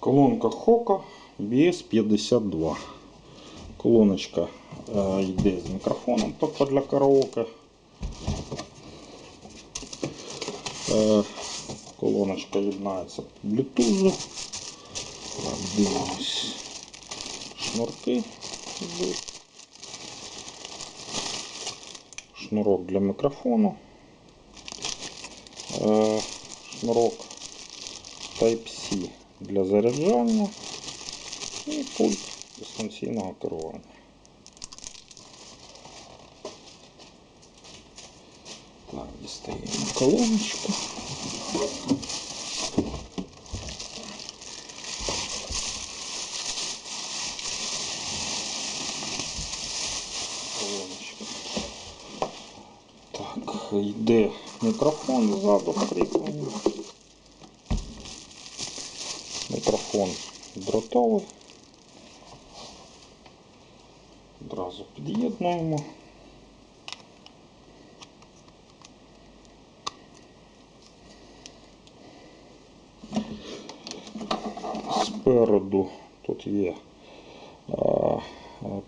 Колонка Хока BS52. Колоночка е, йде з мікрофоном, тобто для караоке. Е, колоночка єднається по. Так, дивимось. Шнурки. Шнурок для мікрофону. Е, шнурок Type-C для заряджання і пульт дистанційного керування. Так, дістаємо колоночку. Так, йде мікрофон ззаду кріплений. Мікрофон дротовий. Одразу під'єднуємо. Спереду тут є а,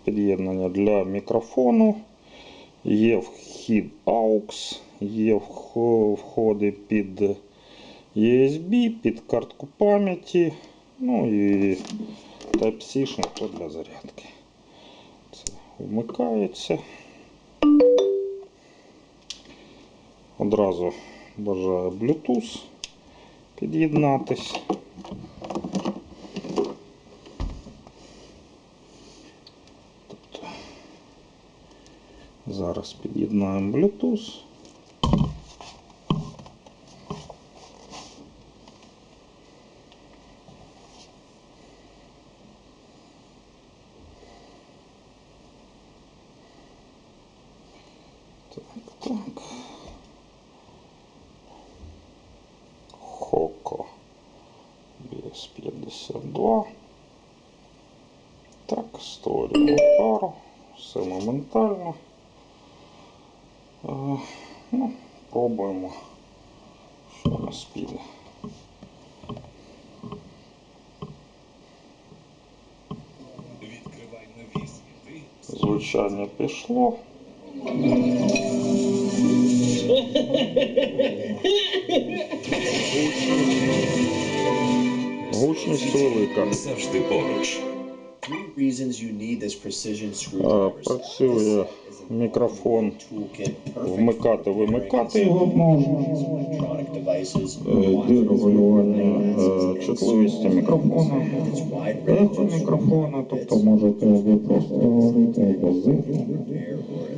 під'єднання для мікрофону, є вхід AUX, є входи під USB, під картку пам'яті, ну і Type-C шнурок для зарядки. Це вмикається. Одразу бажаю Bluetooth під'єднатись. Тобто зараз під'єднаємо Bluetooth. Так, так. Хоко. Без 52. Так, створюємо пару. Все моментально. Е, ну, пробуємо, що у нас піде. Звучання пішло. Гучність велика. Завжди поруч. Працює мікрофон. Вмикати, вимикати його можна. Е, Йде регулювання е, чутливості мікрофона. Of мікрофона, тобто можете ви просто говорити без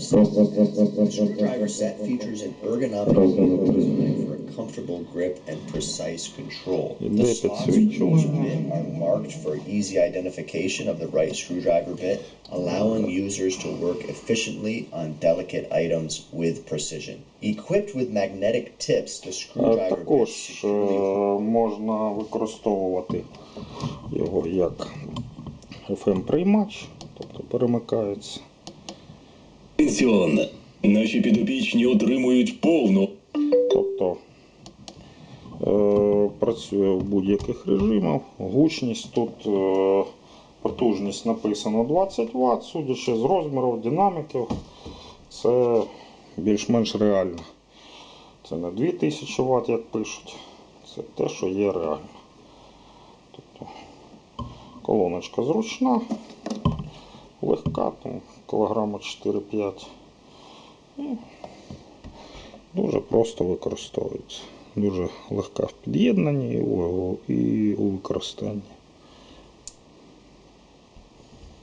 screwdriver set features an ergonomic Раз, два, wheel три. design for a comfortable grip and precise control. Іде The slots for each підсвічування. bit are marked for easy identification of the right screwdriver bit, allowing users to work efficiently on delicate items with precision. Equipped with magnetic tips, the Е, screwdriver bit Також е, securely можна використовувати його як FM-приймач, тобто перемикається. Пенсіон. Наші підопічні отримують повну Тобто е, працює в будь-яких режимах. Гучність тут е, потужність написано 20 Вт, судячи з розмірів, динаміків, це більш-менш реально. Це не 2000 Вт, як пишуть. Це те, що є реально. Тобто, колоночка зручна, легка, там, кілограма 4-5. Дуже просто використовується. Дуже легка в під'єднанні і у використанні.